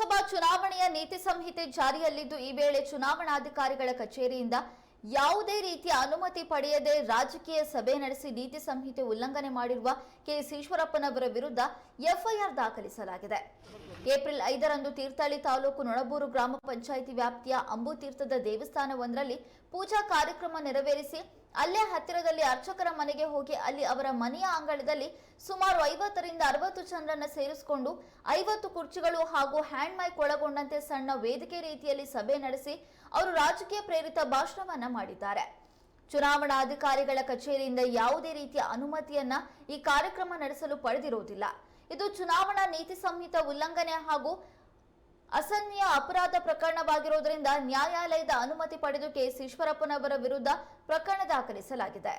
ಲೋಕಸಭಾ ಚುನಾವಣೆಯ ನೀತಿ ಸಂಹಿತೆ ಜಾರಿಯಲ್ಲಿದ್ದು ಈ ವೇಳೆ ಚುನಾವಣಾಧಿಕಾರಿಗಳ ಕಚೇರಿಯಿಂದ ಯಾವುದೇ ರೀತಿಯ ಅನುಮತಿ ಪಡೆಯದೆ ರಾಜಕೀಯ ಸಭೆ ನಡೆಸಿ ನೀತಿ ಸಂಹಿತೆ ಉಲ್ಲಂಘನೆ ಮಾಡಿರುವ ಕೆಎಸ್ ಈಶ್ವರಪ್ಪನವರ ವಿರುದ್ಧ ಎಫ್ಐಆರ್ ದಾಖಲಿಸಲಾಗಿದೆ. ಏಪ್ರಿಲ್ ಐದರಂದು ತೀರ್ಥಹಳ್ಳಿ ತಾಲೂಕು ನೊಣಬೂರು ಗ್ರಾಮ ಪಂಚಾಯಿತಿ ವ್ಯಾಪ್ತಿಯ ಅಂಬುತೀರ್ಥದ ದೇವಸ್ಥಾನವೊಂದರಲ್ಲಿ ಪೂಜಾ ಕಾರ್ಯಕ್ರಮ ನೆರವೇರಿಸಿ ಅಲ್ಲೇ ಹತ್ತಿರದಲ್ಲಿ ಅರ್ಚಕರ ಮನೆಗೆ ಹೋಗಿ ಅಲ್ಲಿ ಅವರ ಮನೆಯ ಅಂಗಳದಲ್ಲಿ ಸುಮಾರು ಐವತ್ತರಿಂದ ಅರವತ್ತು ಜನರನ್ನು ಸೇರಿಸಿಕೊಂಡು ಐವತ್ತು ಕುರ್ಚಿಗಳು ಹಾಗೂ ಹ್ಯಾಂಡ್ ಮೈಕ್ ಒಳಗೊಂಡಂತೆ ಸಣ್ಣ ವೇದಿಕೆ ರೀತಿಯಲ್ಲಿ ಸಭೆ ನಡೆಸಿ ಅವರು ರಾಜಕೀಯ ಪ್ರೇರಿತ ಭಾಷಣವನ್ನ ಮಾಡಿದ್ದಾರೆ. ಚುನಾವಣಾ ಅಧಿಕಾರಿಗಳ ಕಚೇರಿಯಿಂದ ಯಾವುದೇ ರೀತಿಯ ಅನುಮತಿಯನ್ನ ಈ ಕಾರ್ಯಕ್ರಮ ನಡೆಸಲು ಪಡೆದಿರುವುದಿಲ್ಲ. ಇದು ಚುನಾವಣಾ ನೀತಿ ಸಂಹಿತ ಉಲ್ಲಂಘನೆ ಹಾಗೂ ಅಸಹನೀಯ ಅಪರಾಧ ಪ್ರಕರಣವಾಗಿರುವುದರಿಂದ ನ್ಯಾಯಾಲಯದ ಅನುಮತಿ ಪಡೆದು ಕೆಎಸ್ ಈಶ್ವರಪ್ಪನವರ ವಿರುದ್ಧ ಪ್ರಕರಣ ದಾಖಲಿಸಲಾಗಿದೆ.